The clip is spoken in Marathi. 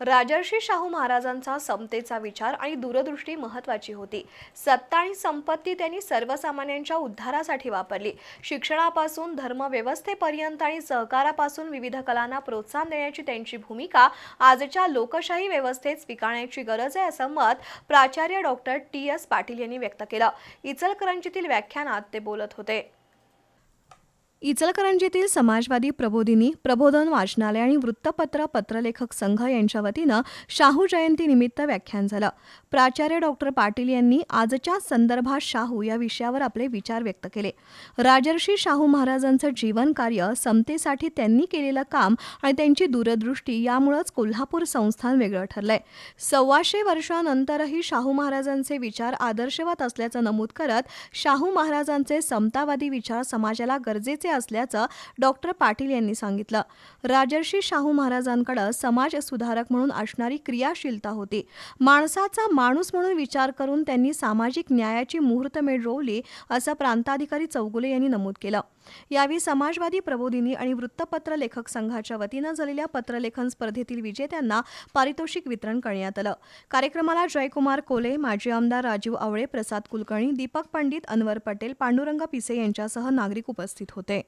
राजर्षी शाहू महाराजांचा समतेचा विचार आणि दूरदृष्टी महत्वाची होती. सत्ता आणि संपत्ती त्यांनी सर्वसामान्यांच्या उद्धारासाठी वापरली. शिक्षणापासून धर्मव्यवस्थेपर्यंत आणि सहकारापासून विविध कलांना प्रोत्साहन देण्याची त्यांची भूमिका आजच्या लोकशाही व्यवस्थेत स्वीकारण्याची गरज आहे असं मत प्राचार्य डॉक्टर टी एस पाटील यांनी व्यक्त केलं. इचलकरंजीतील व्याख्यानात ते बोलत होते. इचलकरंजीतील समाजवादी प्रबोधिनी प्रबोधन वाचनालय आणि वृत्तपत्र पत्रलेखक संघ यांच्या वतीनं शाहू जयंतीनिमित्त व्याख्यान झालं. प्राचार्य डॉक्टर पाटील यांनी आजच्या संदर्भात शाहू या विषयावर आपले विचार व्यक्त केले. राजर्षी शाहू महाराजांचं जीवन कार्य समतेसाठी त्यांनी केलेलं काम आणि त्यांची दूरदृष्टी यामुळंच कोल्हापूर संस्थान वेगळं ठरलंय. सव्वाशे वर्षानंतरही शाहू महाराजांचे विचार आदर्शवत असल्याचं नमूद करत शाहू महाराजांचे समतावादी विचार समाजाला गरजेचे असल्याचं डॉक्टर पाटील यांनी सांगितलं. राजर्षी शाहू महाराजांकडे समाज सुधारक म्हणून असणारी क्रियाशीलता होती. माणसाचा माणूस म्हणून विचार करून त्यांनी सामाजिक न्यायाची मुहूर्तमेढ रोवली असं प्रांताधिकारी चौगुले यांनी नमूद केलं. यावेळी समाजवादी प्रबोधिनी आणि वृत्तपत्र लेखक संघाच्या वतीनं झालेल्या पत्रलेखन स्पर्धेतील विजेत्यांना पारितोषिक वितरण करण्यात आलं. कार्यक्रमाला जयकुमार कोले माजी आमदार राजीव आवळे प्रसाद कुलकर्णी दीपक पंडित अनवर पटेल पांडुरंग पिसे यांच्यासह नागरिक उपस्थित होते.